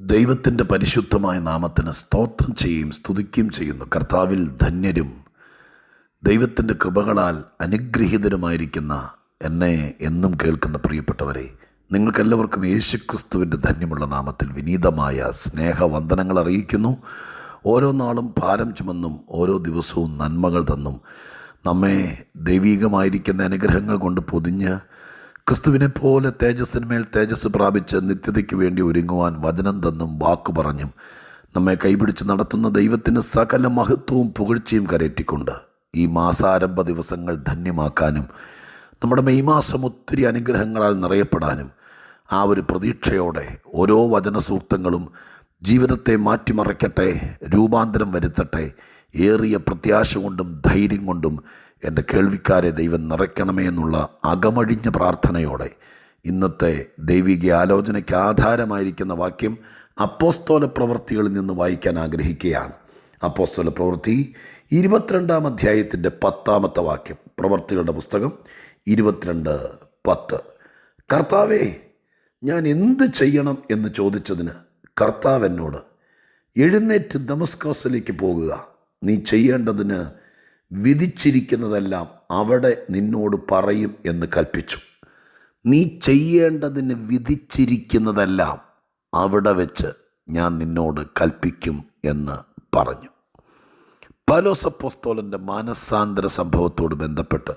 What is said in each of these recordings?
ദൈവത്തിന്റെ പരിശുദ്ധമായ നാമത്തിന് സ്തോത്രം ചെയ്യുകയും സ്തുതിക്കുകയും ചെയ്യുന്നു. കർത്താവിൽ ധന്യരും ദൈവത്തിന്റെ കൃപകളാൽ അനുഗ്രഹീതരുമായിരിക്കുന്ന എന്നെ എന്നും കേൾക്കുന്ന പ്രിയപ്പെട്ടവരെ നിങ്ങൾക്കെല്ലാവർക്കും യേശുക്രിസ്തുവിന്റെ ധന്യമുള്ള നാമത്തിൽ വിനീതമായ സ്നേഹവന്ദനങ്ങൾ അറിയിക്കുന്നു. ഓരോ നാളും ഭാരം ചുമന്നും ഓരോ ദിവസവും നന്മകൾ തന്നും നമ്മെ ദൈവീകമായിരിക്കുന്ന അനുഗ്രഹങ്ങൾ കൊണ്ട് പൊതിഞ്ഞ് ക്രിസ്തുവിനെ പോലെ തേജസ്സിന്മേൽ തേജസ് പ്രാപിച്ച് നിത്യതയ്ക്ക് വേണ്ടി ഒരുങ്ങുവാൻ വചനം തന്നും വാക്കു പറഞ്ഞും നമ്മെ കൈപിടിച്ച് നടത്തുന്ന ദൈവത്തിന് സകല മഹത്വവും പുകഴ്ചയും കരയറ്റിക്കൊണ്ട് ഈ മാസാരംഭ ദിവസങ്ങൾ ധന്യമാക്കാനും നമ്മുടെ മെയ് മാസം ഒത്തിരി അനുഗ്രഹങ്ങളാൽ നിറയപ്പെടാനും ആ ഒരു പ്രതീക്ഷയോടെ ഓരോ വചനസൂക്തങ്ങളും ജീവിതത്തെ മാറ്റിമറിക്കട്ടെ രൂപാന്തരം വരുത്തട്ടെ ഏറിയ പ്രത്യാശ കൊണ്ടും ധൈര്യം കൊണ്ടും എന്റെ കേൾവിക്കാരെ ദൈവം നിറയ്ക്കണമേ എന്നുള്ള അകമഴിഞ്ഞ പ്രാർത്ഥനയോടെ ഇന്നത്തെ ദൈവിക ആലോചനയ്ക്ക് ആധാരമായിരിക്കുന്ന വാക്യം അപ്പോസ്തോല പ്രവൃത്തികളിൽ നിന്ന് വായിക്കാൻ ആഗ്രഹിക്കുകയാണ്. അപ്പോസ്തോല പ്രവൃത്തി ഇരുപത്തിരണ്ടാം അധ്യായത്തിന്റെ പത്താമത്തെ വാക്യം പ്രവർത്തികളുടെ പുസ്തകം ഇരുപത്തിരണ്ട് പത്ത്. കർത്താവേ ഞാൻ എന്ത് ചെയ്യണം? എന്ന് ചോദിച്ചതിന് കർത്താവ് എന്നോട് എഴുന്നേറ്റ് ദമസ്കോസിലേക്ക് പോകുക. നീ ചെയ്യേണ്ടതിന് വിധിച്ചിരിക്കുന്നതെല്ലാം അവിടെ നിന്നോട് പറയും എന്ന് കൽപ്പിച്ചു. നീ ചെയ്യേണ്ടതിന് വിധിച്ചിരിക്കുന്നതെല്ലാം അവിടെ വെച്ച് ഞാൻ നിന്നോട് കൽപ്പിക്കും എന്ന് പറഞ്ഞു. പലോസപ്പോസ്തോലന്റെ മാനസാന്തര സംഭവത്തോട് ബന്ധപ്പെട്ട്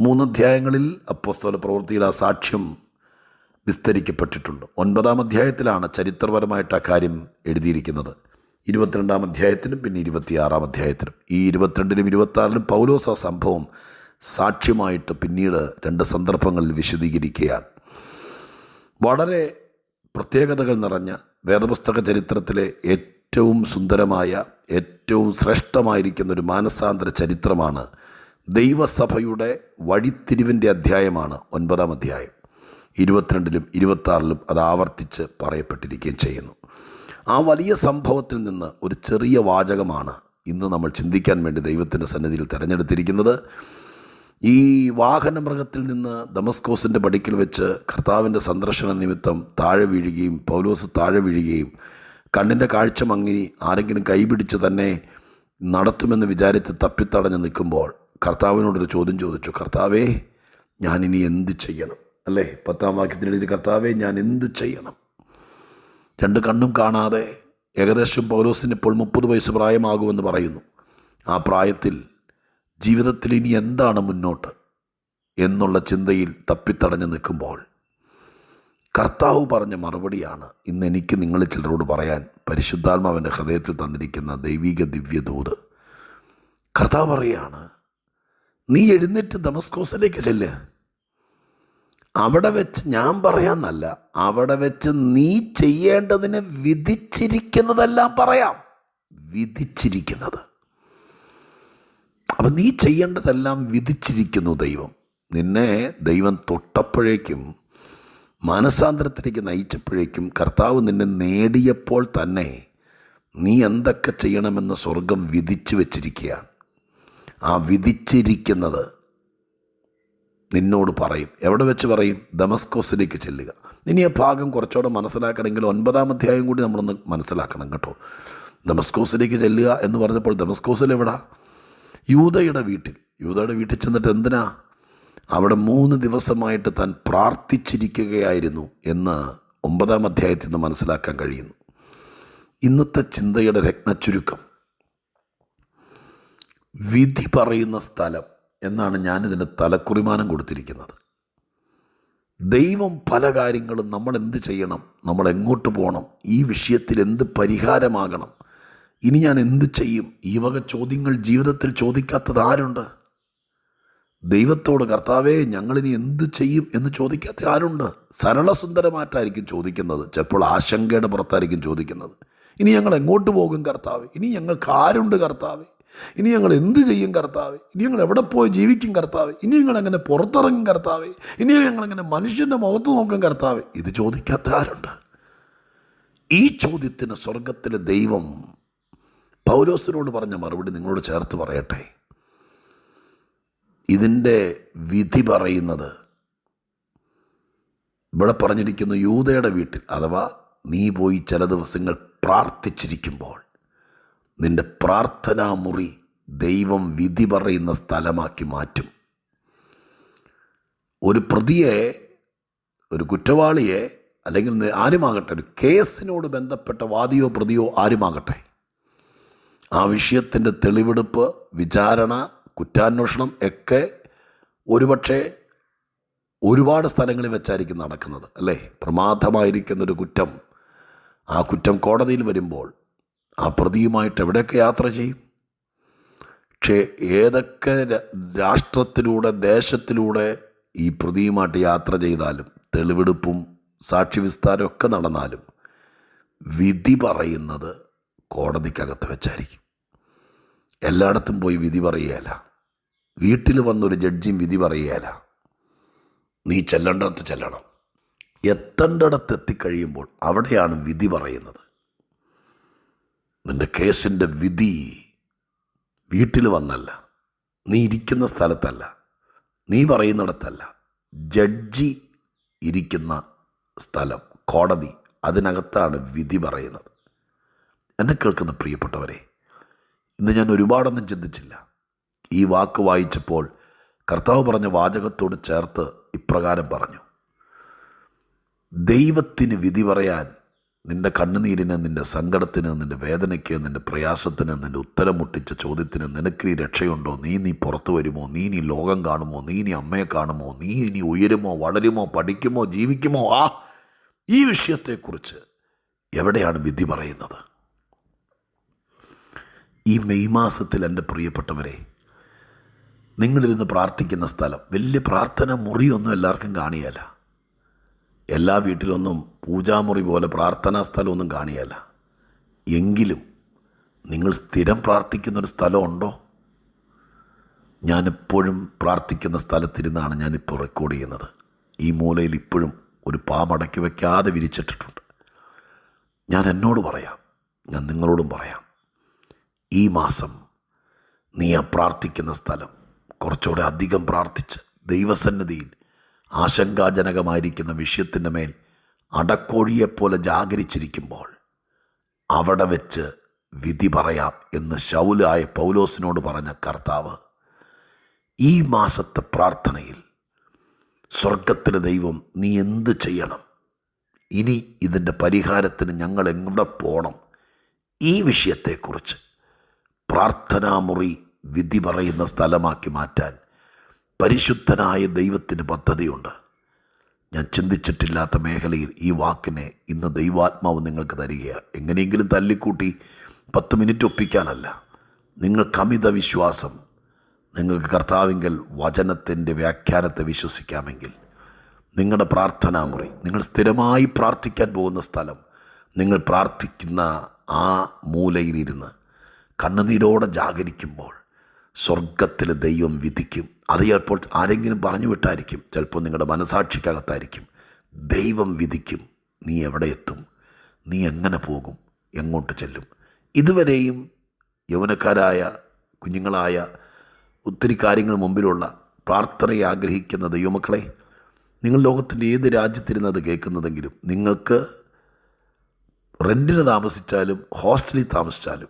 മൂന്നധ്യായങ്ങളിൽ അപ്പോസ്തോല പ്രവൃത്തിയിൽ ആ സാക്ഷ്യം വിസ്തരിക്കപ്പെട്ടിട്ടുണ്ട്. ഒൻപതാം അധ്യായത്തിലാണ് ചരിത്രപരമായിട്ട് ആ കാര്യം എഴുതിയിരിക്കുന്നത്. ഇരുപത്തിരണ്ടാം അധ്യായത്തിനും പിന്നെ ഇരുപത്തിയാറാം അധ്യായത്തിനും. ഈ ഇരുപത്തിരണ്ടിലും ഇരുപത്തിയാറിലും പൗലോസ് ആ സംഭവം സാക്ഷ്യമായിട്ട് പിന്നീട് രണ്ട് സന്ദർഭങ്ങളിൽ വിശദീകരിക്കുകയാണ്. വളരെ പ്രത്യേകതകൾ നിറഞ്ഞ വേദപുസ്തക ചരിത്രത്തിലെ ഏറ്റവും സുന്ദരമായ ഏറ്റവും ശ്രേഷ്ഠമായിരിക്കുന്ന ഒരു മാനസാന്തര ചരിത്രമാണ് ദൈവസഭയുടെ വഴിത്തിരിവിന്റെ അധ്യായമാണ് ഒൻപതാം അധ്യായം. ഇരുപത്തിരണ്ടിലും ഇരുപത്താറിലും അത് ആവർത്തിച്ച് പറയപ്പെട്ടിരിക്കുകയും ചെയ്യുന്നു. ആ വലിയ സംഭവത്തിൽ നിന്ന് ഒരു ചെറിയ വാചകമാണ് ഇന്ന് നമ്മൾ ചിന്തിക്കാൻ വേണ്ടി ദൈവത്തിന്റെ സന്നിധിയിൽ തിരഞ്ഞെടുത്തിരിക്കുന്നത്. ഈ വാഹന മൃഗത്തിൽ നിന്ന് ദമസ്കോസിന്റെ പടിക്കൽ വെച്ച് കർത്താവിന്റെ സന്ദർശന നിമിത്തം താഴെ വീഴുകയും പൗലോസ് താഴെ വീഴുകയും കണ്ണിന്റെ കാഴ്ച മങ്ങി ആരെങ്കിലും കൈപിടിച്ച് തന്നെ നടത്തുമെന്ന് വിചാരിച്ച് തപ്പിത്തടഞ്ഞ് നിൽക്കുമ്പോൾ കർത്താവിനോടൊരു ചോദ്യം ചോദിച്ചു കർത്താവേ ഞാനിനി എന്ത് ചെയ്യണം? അല്ലേ? പത്താം വാക്യത്തിനെഴുതി കർത്താവേ ഞാൻ എന്ത് ചെയ്യണം? രണ്ട് കണ്ണും കാണാതെ ഏകദേശം പൗലോസിന് ഇപ്പോൾ മുപ്പത് വയസ്സ് പ്രായമാകുമെന്ന് പറയുന്നു. ആ പ്രായത്തിൽ ജീവിതത്തിൽ ഇനി എന്താണ് മുന്നോട്ട് എന്നുള്ള ചിന്തയിൽ തപ്പിത്തടഞ്ഞു നിൽക്കുമ്പോൾ കർത്താവ് പറഞ്ഞ മറുപടിയാണ് ഇന്ന് എനിക്ക് നിങ്ങൾ ചിലരോട് പറയാൻ പരിശുദ്ധാത്മാവിന്റെ ഹൃദയത്തിൽ തന്നിരിക്കുന്ന ദൈവിക ദിവ്യദൂത്. കർത്താവ് പറയുകയാണ് നീ എഴുന്നേറ്റ് ദമസ്കോസിലേക്ക് ചെല്ല്. അവിടെ വെച്ച് ഞാൻ പറയാമെന്നല്ല അവിടെ വെച്ച് നീ ചെയ്യേണ്ടതിന് വിധിച്ചിരിക്കുന്നതെല്ലാം പറയാം. വിധിച്ചിരിക്കുന്നത്. അപ്പം നീ ചെയ്യേണ്ടതെല്ലാം വിധിച്ചിരിക്കുന്നു ദൈവം. നിന്നെ ദൈവം തൊട്ടപ്പോഴേക്കും മാനസാന്തരത്തിലേക്ക് നയിച്ചപ്പോഴേക്കും കർത്താവ് നിന്നെ നേടിയപ്പോൾ തന്നെ നീ എന്തൊക്കെ ചെയ്യണമെന്ന് സ്വർഗം വിധിച്ചു വച്ചിരിക്കുകയാണ്. ആ വിധിച്ചിരിക്കുന്നത് നിന്നോട് പറയും. എവിടെ വെച്ച് പറയും? ദമസ്കോസിലേക്ക് ചെല്ലുക. ഇനി ആ ഭാഗം കുറച്ചുകൂടെ മനസ്സിലാക്കണമെങ്കിൽ ഒൻപതാം അധ്യായം കൂടി നമ്മളൊന്ന് മനസ്സിലാക്കണം കേട്ടോ. ദമസ്കോസിലേക്ക് ചെല്ലുക എന്ന് പറഞ്ഞപ്പോൾ ദമസ്കോസിൽ എവിടാ? യൂതയുടെ വീട്ടിൽ. യൂതയുടെ വീട്ടിൽ ചെന്നിട്ട് എന്തിനാ? അവിടെ മൂന്ന് ദിവസമായിട്ട് താൻ പ്രാർത്ഥിച്ചിരിക്കുകയായിരുന്നു എന്ന് ഒമ്പതാം അധ്യായത്തിൽ നിന്ന് മനസ്സിലാക്കാൻ കഴിയുന്നു. ഇന്നത്തെ ചിന്തയുടെ രത്നച്ചുരുക്കം. വിധി പറയുന്ന സ്ഥലം. എന്നാണ് ഞാനിതിന് തലക്കുറിമാനം കൊടുത്തിരിക്കുന്നത്. ദൈവം പല കാര്യങ്ങളും നമ്മൾ എന്ത് ചെയ്യണം നമ്മൾ എങ്ങോട്ട് പോകണം ഈ വിഷയത്തിൽ എന്ത് പരിഹാരമാകണം ഇനി ഞാൻ എന്ത് ചെയ്യും ഈ വക ചോദ്യങ്ങൾ ജീവിതത്തിൽ ചോദിക്കാത്തത് ആരുണ്ട്? ദൈവത്തോട് കർത്താവേ ഞങ്ങളിനി എന്ത് ചെയ്യും എന്ന് ചോദിക്കാത്ത ആരുണ്ട്? സരളസുന്ദരമായിട്ടായിരിക്കും ചോദിക്കുന്നത് ചിലപ്പോൾ ആശങ്കയുടെ പുറത്തായിരിക്കും ചോദിക്കുന്നത്. ഇനി ഞങ്ങൾ എങ്ങോട്ട് പോകും കർത്താവ്? ഇനി ഞങ്ങൾക്ക് ആരുണ്ട് കർത്താവ്? ഇനി ഞങ്ങൾ എന്ത് ചെയ്യും കർത്താവ്? ഇനി ഞങ്ങൾ എവിടെ പോയി ജീവിക്കും കർത്താവ്? ഇനി ഞങ്ങൾ എങ്ങനെ പുറത്തിറങ്ങും കർത്താവ്? ഇനി ഞങ്ങൾ എങ്ങനെ മനുഷ്യന്റെ മുഖത്ത് നോക്കും കർത്താവ്? ഇത് ചോദിക്കാത്ത ആരുണ്ട്? ഈ ചോദ്യത്തിന് സ്വർഗത്തിലെ ദൈവം പൗലോസിനോട് പറഞ്ഞ മറുപടി നിങ്ങളോട് ചേർത്ത് പറയട്ടെ. ഇതിന്റെ വിധി പറയുന്നത് ഇവിടെ പറഞ്ഞിരിക്കുന്ന യൂതയുടെ വീട്ടിൽ അഥവാ നീ പോയി ചില ദിവസങ്ങൾ പ്രാർത്ഥിച്ചിരിക്കുമ്പോൾ നിന്റെ പ്രാർത്ഥനാ മുറി ദൈവം വിധി പറയുന്ന സ്ഥലമാക്കി മാറ്റും. ഒരു പ്രതിയെ ഒരു കുറ്റവാളിയെ അല്ലെങ്കിൽ ആരുമാകട്ടെ ഒരു കേസിനോട് ബന്ധപ്പെട്ട വാദിയോ പ്രതിയോ ആരുമാകട്ടെ ആ വിഷയത്തിന്റെ തെളിവെടുപ്പ് വിചാരണ കുറ്റാന്വേഷണം ഒക്കെ ഒരുപക്ഷെ ഒരുപാട് സ്ഥലങ്ങളിൽ വെച്ചായിരിക്കും നടക്കുന്നത് അല്ലേ? പ്രമാദമായിരിക്കുന്നൊരു കുറ്റം. ആ കുറ്റം കോടതിയിൽ വരുമ്പോൾ ആ പ്രതിയുമായിട്ട് എവിടെയൊക്കെ യാത്ര ചെയ്യും? പക്ഷേ ഏതൊക്കെ രാഷ്ട്രത്തിലൂടെ ദേശത്തിലൂടെ ഈ പ്രതിയുമായിട്ട് യാത്ര ചെയ്താലും തെളിവെടുപ്പും സാക്ഷി വിസ്താരവും നടന്നാലും വിധി പറയുന്നത് കോടതിക്കകത്ത് വെച്ചായിരിക്കും. എല്ലായിടത്തും പോയി വിധി പറയുകയല്ല. വീട്ടിൽ വന്നൊരു ജഡ്ജിയും വിധി പറയുകയല്ല. നീ ചെല്ലേണ്ടടത്ത് ചെല്ലണം. എത്തേണ്ടടത്ത് എത്തിക്കഴിയുമ്പോൾ അവിടെയാണ് വിധി പറയുന്നത്. നിന്റെ കേസിന്റെ വിധി വീട്ടിൽ വന്നല്ല. നീ ഇരിക്കുന്ന സ്ഥലത്തല്ല. നീ പറയുന്നിടത്തല്ല. ജഡ്ജി ഇരിക്കുന്ന സ്ഥലം കോടതി അതിനകത്താണ് വിധി പറയുന്നത്. എന്നെ കേൾക്കുന്ന പ്രിയപ്പെട്ടവരെ ഇന്ന് ഞാൻ ഒരുപാടൊന്നും ചിന്തിച്ചില്ല. ഈ വാക്ക് വായിച്ചപ്പോൾ കർത്താവ് പറഞ്ഞ വാചകത്തോട് ചേർത്ത് ഇപ്രകാരം പറഞ്ഞു. ദൈവത്തിന് വിധി പറയാൻ നിന്റെ കണ്ണുനീരിന് നിന്റെ സങ്കടത്തിന് നിന്റെ വേദനയ്ക്ക് നിന്റെ പ്രയാസത്തിന് നിന്റെ ഉത്തരം മുട്ടിച്ച ചോദ്യത്തിന് നിനക്ക് നീ രക്ഷയുണ്ടോ? നീ നീ പുറത്തു വരുമോ? നീ നീ ലോകം കാണുമോ? നീ നീ അമ്മയെ കാണുമോ? നീ ഇനി ഉയരുമോ വളരുമോ പഠിക്കുമോ ജീവിക്കുമോ? ആ ഈ വിഷയത്തെക്കുറിച്ച് എവിടെയാണ് വിധി പറയുന്നത്? ഈ മെയ് മാസത്തിൽ എന്റെ പ്രിയപ്പെട്ടവരെ നിങ്ങളിരുന്ന് പ്രാർത്ഥിക്കുന്ന സ്ഥലം വലിയ പ്രാർത്ഥന മുറിയൊന്നും എല്ലാവർക്കും കാണിയല്ല എല്ലാ വീട്ടിലൊന്നും പൂജാമുറി പോലെ പ്രാർത്ഥനാ സ്ഥലമൊന്നും കാണിയല്ല. എങ്കിലും നിങ്ങൾ സ്ഥിരം പ്രാർത്ഥിക്കുന്നൊരു സ്ഥലമുണ്ടോ? ഞാനെപ്പോഴും പ്രാർത്ഥിക്കുന്ന സ്ഥലത്തിരുന്നാണ് ഞാനിപ്പോൾ റെക്കോർഡ് ചെയ്യുന്നത്. ഈ മൂലയിൽ ഇപ്പോഴും ഒരു പാമടക്കി വയ്ക്കാതെ വിരിച്ചിട്ടിട്ടുണ്ട്. ഞാൻ എന്നോട് പറയാം. ഞാൻ നിങ്ങളോടും പറയാം. ഈ മാസം നീ ആ പ്രാർത്ഥിക്കുന്ന സ്ഥലം കുറച്ചുകൂടെ അധികം പ്രാർത്ഥിച്ച് ദൈവസന്നിധിയിൽ ആശങ്കാജനകമായിരിക്കുന്ന വിഷയത്തിന്റെ മേൽ അടക്കോഴിയെപ്പോലെ ജാഗരിച്ചിരിക്കുമ്പോൾ അവിടെ വെച്ച് വിധി പറയാം എന്ന് ശൗലായ പൗലോസിനോട് പറഞ്ഞ കർത്താവ് ഈ മാസത്തെ പ്രാർത്ഥനയിൽ സ്വർഗത്തിലെ ദൈവം നീ എന്ത് ചെയ്യണം? ഇനി ഇതിന്റെ പരിഹാരത്തിന് ഞങ്ങൾ എവിടെ പോകണം? ഈ വിഷയത്തെക്കുറിച്ച് പ്രാർത്ഥനാമുറി വിധി പറയുന്ന സ്ഥലമാക്കി മാറ്റാൻ പരിശുദ്ധനായ ദൈവത്തിന് പദ്ധതിയുണ്ട്. ഞാൻ ചിന്തിച്ചിട്ടില്ലാത്ത മേഖലയിൽ ഈ വാക്കിനെ ഇന്ന് ദൈവാത്മാവ് നിങ്ങൾക്ക് തരികയാണ് എങ്ങനെയെങ്കിലും തല്ലിക്കൂട്ടി പത്ത് മിനിറ്റ് ഒപ്പിക്കാനല്ല. നിങ്ങൾക്ക് അമിത വിശ്വാസം നിങ്ങൾക്ക് കർത്താവിങ്കൽ വചനത്തിന്റെ വ്യാഖ്യാനത്തെ വിശ്വസിക്കാമെങ്കിൽ നിങ്ങളുടെ പ്രാർത്ഥനാ മുറി നിങ്ങൾ സ്ഥിരമായി പ്രാർത്ഥിക്കാൻ പോകുന്ന സ്ഥലം നിങ്ങൾ പ്രാർത്ഥിക്കുന്ന ആ മൂലയിലിരുന്ന് കണ്ണുനീരോടെ ജാഗരിക്കുമ്പോൾ സ്വർഗത്തിൽ ദൈവം വിധിക്കും. അത് ചിലപ്പോൾ ആരെങ്കിലും പറഞ്ഞു വിട്ടായിരിക്കും. ചിലപ്പോൾ നിങ്ങളുടെ മനസാക്ഷിക്കകത്തായിരിക്കും. ദൈവം വിധിക്കും. നീ എവിടെ എത്തും? നീ എങ്ങനെ പോകും? എങ്ങോട്ട് ചെല്ലും? ഇതുവരെയും യൗവനക്കാരായ കുഞ്ഞുങ്ങളായ ഒത്തിരി കാര്യങ്ങൾ മുമ്പിലുള്ള പ്രാർത്ഥനയെ ആഗ്രഹിക്കുന്ന ദൈവമക്കളെ നിങ്ങൾ ലോകത്തിന്റെ ഏത് രാജ്യത്തിരുന്നത് കേൾക്കുന്നതെങ്കിലും നിങ്ങൾക്ക് റെന്റിന് താമസിച്ചാലും ഹോസ്റ്റലിൽ താമസിച്ചാലും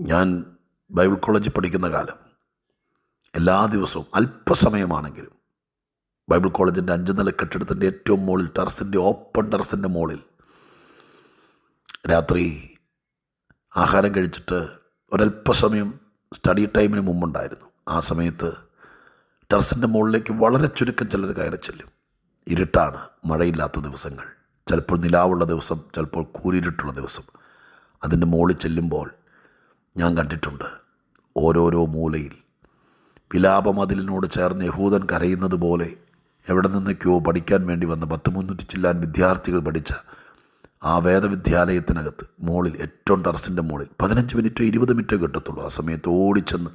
ഞാൻ ബൈബിൾ കോളേജിൽ പഠിക്കുന്ന കാലം എല്ലാ ദിവസവും അല്പസമയമാണെങ്കിലും ബൈബിൾ കോളേജിന്റെ അഞ്ച് നില കെട്ടിടത്തിന്റെ ഏറ്റവും മുകളിൽ ടെറസിന്റെ ഓപ്പൺ ടെറസിന്റെ മുകളിൽ രാത്രി ആഹാരം കഴിച്ചിട്ട് ഒരല്പസമയം സ്റ്റഡി ടൈമിന് മുമ്പുണ്ടായിരുന്നു. ആ സമയത്ത് ടെറസിന്റെ മുകളിലേക്ക് വളരെ ചുരുക്കം ചിലർ കയറി ചെല്ലും. ഇരുട്ടാണ് മഴയില്ലാത്ത ദിവസങ്ങൾ. ചിലപ്പോൾ നിലാവുള്ള ദിവസം ചിലപ്പോൾ കൂരിരുട്ടുള്ള ദിവസം. അതിന്റെ മുകളിൽ ചെല്ലുമ്പോൾ ഞാൻ കണ്ടിട്ടുണ്ട് ഓരോരോ മൂലയിൽ വിലാപമതിലിനോട് ചേർന്ന് യഹൂദൻ കരയുന്നത് പോലെ എവിടെ നിന്നൊക്കെയോ പഠിക്കാൻ വേണ്ടി വന്ന പത്ത് മുന്നൂറ്റി ചില്ലാൻ വിദ്യാർത്ഥികൾ പഠിച്ച ആ വേദവിദ്യാലയത്തിനകത്ത് മോളിൽ ഏറ്റവും ടെറസിന്റെ മുകളിൽ പതിനഞ്ച് മിനിറ്റോ ഇരുപത് മിനിറ്റോ കിട്ടത്തുള്ളൂ. ആ സമയത്ത് ഓടിച്ചെന്ന്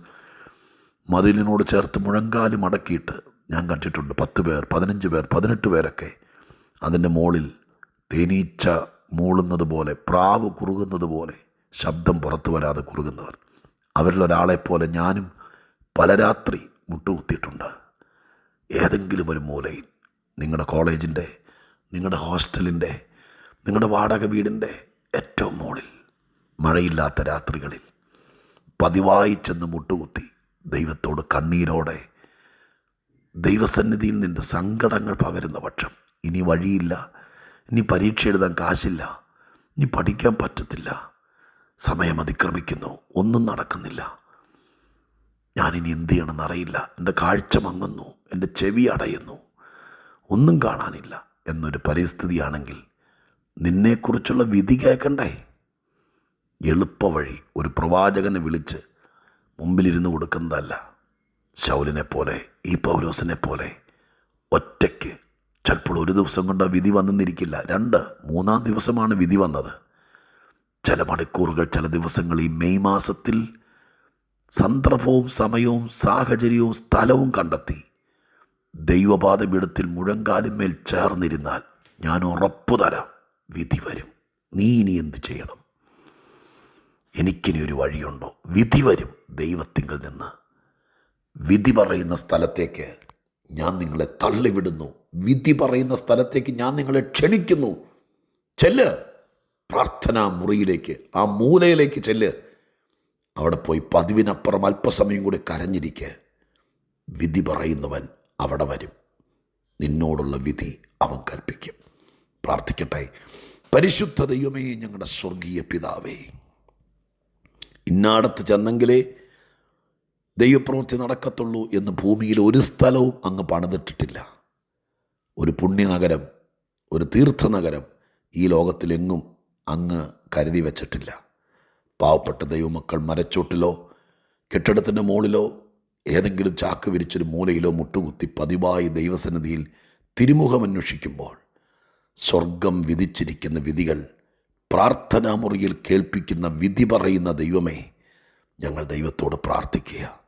മതിലിനോട് ചേർത്ത് മുഴങ്കാലി മടക്കിയിട്ട് ഞാൻ കണ്ടിട്ടുണ്ട്. പത്ത് പേർ പതിനഞ്ച് പേർ പതിനെട്ട് പേരൊക്കെ അതിന്റെ മുകളിൽ തേനീച്ച മൂളുന്നത് പോലെ പ്രാവ് കുറുകുന്നത് പോലെ ശബ്ദം പുറത്തു വരാതെ കുറുകുന്നവർ. അവരിലൊരാളെപ്പോലെ ഞാനും പല രാത്രി മുട്ടുകുത്തിയിട്ടുണ്ട്. ഏതെങ്കിലും ഒരു മൂലയിൽ നിങ്ങളുടെ കോളേജിന്റെ നിങ്ങളുടെ ഹോസ്റ്റലിന്റെ നിങ്ങളുടെ വാടക വീടിന്റെ ഏറ്റവും മുകളിൽ മഴയില്ലാത്ത രാത്രികളിൽ പതിവായി ചെന്ന് മുട്ടുകുത്തി ദൈവത്തോട് കണ്ണീരോടെ ദൈവസന്നിധിയിൽ നിന്റെ സങ്കടങ്ങൾ പകരുന്ന പക്ഷം ഇനി വഴിയില്ല ഇനി പരീക്ഷ എഴുതാൻ കാശില്ല ഇനി പഠിക്കാൻ പറ്റത്തില്ല. സമയം അതിക്രമിക്കുന്നു ഒന്നും നടക്കുന്നില്ല. ഞാനിനി എന്ത് ചെയ്യണമെന്ന് അറിയില്ല. എന്റെ കാഴ്ച മങ്ങുന്നു. എന്റെ ചെവി അടയുന്നു. ഒന്നും കാണാനില്ല എന്നൊരു പരിസ്ഥിതിയാണെങ്കിൽ നിന്നെക്കുറിച്ചുള്ള വിധി കേൾക്കണ്ടേ? എളുപ്പവഴി ഒരു പ്രവാചകനെ വിളിച്ച് മുമ്പിലിരുന്ന് കൊടുക്കുന്നതല്ല. ശൗലിനെ പോലെ ഈ പൗലോസിനെ പോലെ ഒറ്റയ്ക്ക്. ചിലപ്പോൾ ഒരു ദിവസം കൊണ്ട് വിധി വന്നെന്നിരിക്കില്ല രണ്ട് മൂന്നാം ദിവസമാണ് വിധി വന്നത്. ചില മണിക്കൂറുകൾ ചില ദിവസങ്ങൾ ഈ മെയ് മാസത്തിൽ സന്ദർഭവും സമയവും സാഹചര്യവും സ്ഥലവും കണ്ടെത്തി. ദൈവപാതപീഠത്തിൽ മുഴങ്കാലിന്മേൽ ചേർന്നിരുന്നാൽ ഞാൻ ഉറപ്പു തരാം. വിധി വരും. നീ ഇനി എന്ത് ചെയ്യണം? എനിക്കിനി ഒരു വഴിയുണ്ടോ? വിധി വരും ദൈവത്തിങ്കിൽ നിന്ന്. വിധി പറയുന്ന സ്ഥലത്തേക്ക് ഞാൻ നിങ്ങളെ തള്ളിവിടുന്നു. വിധി പറയുന്ന സ്ഥലത്തേക്ക് ഞാൻ നിങ്ങളെ ക്ഷണിക്കുന്നു. ചെല്ല്. പ്രാർത്ഥനാ മുറിയിലേക്ക് ആ മൂലയിലേക്ക് ചെല്ല്. അവിടെ പോയി പതിവിനപ്പുറം അല്പസമയം കൂടി കരഞ്ഞിരിക്കെ. വിധി പറയുന്നവൻ അവിടെ വരും. നിന്നോടുള്ള വിധി അവൻ കൽപ്പിക്കും. പ്രാർത്ഥിക്കട്ടെ. പരിശുദ്ധ ദൈവമേ ഞങ്ങളുടെ സ്വർഗീയ പിതാവേ. ഇന്നാടത്ത് ചെന്നെങ്കിലേ ദൈവപ്രവൃത്തി നടക്കത്തുള്ളൂ എന്ന് ഭൂമിയിൽ ഒരു സ്ഥലവും അങ്ങ് പണിതിട്ടിട്ടില്ല. ഒരു പുണ്യനഗരം ഒരു തീർത്ഥനഗരം ഈ ലോകത്തിലെങ്ങും അങ്ങ് കരുതി വച്ചിട്ടില്ല. പാവപ്പെട്ട ദൈവമക്കൾ മരച്ചോട്ടിലോ കെട്ടിടത്തിന്റെ മുകളിലോ ഏതെങ്കിലും ചാക്ക് വിരിച്ചൊരു മൂലയിലോ മുട്ടുകുത്തി പതിവായി ദൈവസന്നിധിയിൽ തിരുമുഖം അന്വേഷിക്കുമ്പോൾ സ്വർഗം വിധിച്ചിരിക്കുന്ന വിധികൾ പ്രാർത്ഥനാമുറിയിൽ കേൾപ്പിക്കുന്ന വിധി പറയുന്ന ദൈവമേ ഞങ്ങൾ ദൈവത്തോട് പ്രാർത്ഥിക്കുക.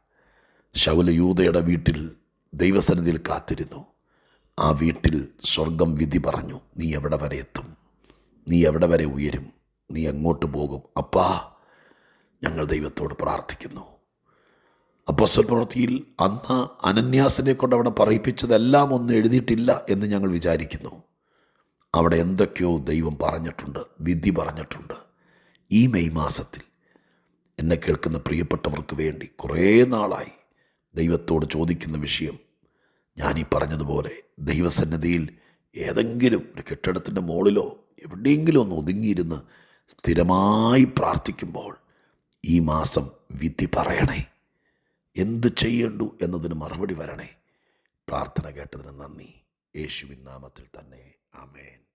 ശൗലയൂതയുടെ വീട്ടിൽ ദൈവസന്നിധിയിൽ കാത്തിരുന്നു. ആ വീട്ടിൽ സ്വർഗം വിധി പറഞ്ഞു നീ എവിടെ വരെ എത്തും? നീ എവിടെ വരെ ഉയരും? നീ എങ്ങോട്ട് പോകും? അപ്പാ ഞങ്ങൾ ദൈവത്തോട് പ്രാർത്ഥിക്കുന്നു. അപ്പോസ്റ്റൽ പ്രവൃത്തിയിൽ അന്ന് അനന്യാസിനെ കൊണ്ട് അവിടെ പറയിപ്പിച്ചതെല്ലാം ഒന്നും എഴുതിയിട്ടില്ല എന്ന് ഞങ്ങൾ വിചാരിക്കുന്നു. അവിടെ എന്തൊക്കെയോ ദൈവം പറഞ്ഞിട്ടുണ്ട് വിധി പറഞ്ഞിട്ടുണ്ട്. ഈ മെയ് മാസത്തിൽ എന്നെ കേൾക്കുന്ന പ്രിയപ്പെട്ടവർക്ക് വേണ്ടി കുറേ നാളായി ദൈവത്തോട് ചോദിക്കുന്ന വിഷയം. ഞാനീ പറഞ്ഞതുപോലെ ദൈവസന്നിധിയിൽ ഏതെങ്കിലും ഒരു കെട്ടിടത്തിന്റെ മുകളിലോ എവിടെയെങ്കിലും ഒന്ന് ഒതുങ്ങിയിരുന്ന് സ്ഥിരമായി പ്രാർത്ഥിക്കുമ്പോൾ ഈ മാസം വിധി പറയണേ. എന്ത് ചെയ്യേണ്ടു എന്നതിന് മറുപടി വരണേ. പ്രാർത്ഥന കേട്ടതിന് നന്ദി. യേശുവിൻ നാമത്തിൽ തന്നെ. ആമേൻ.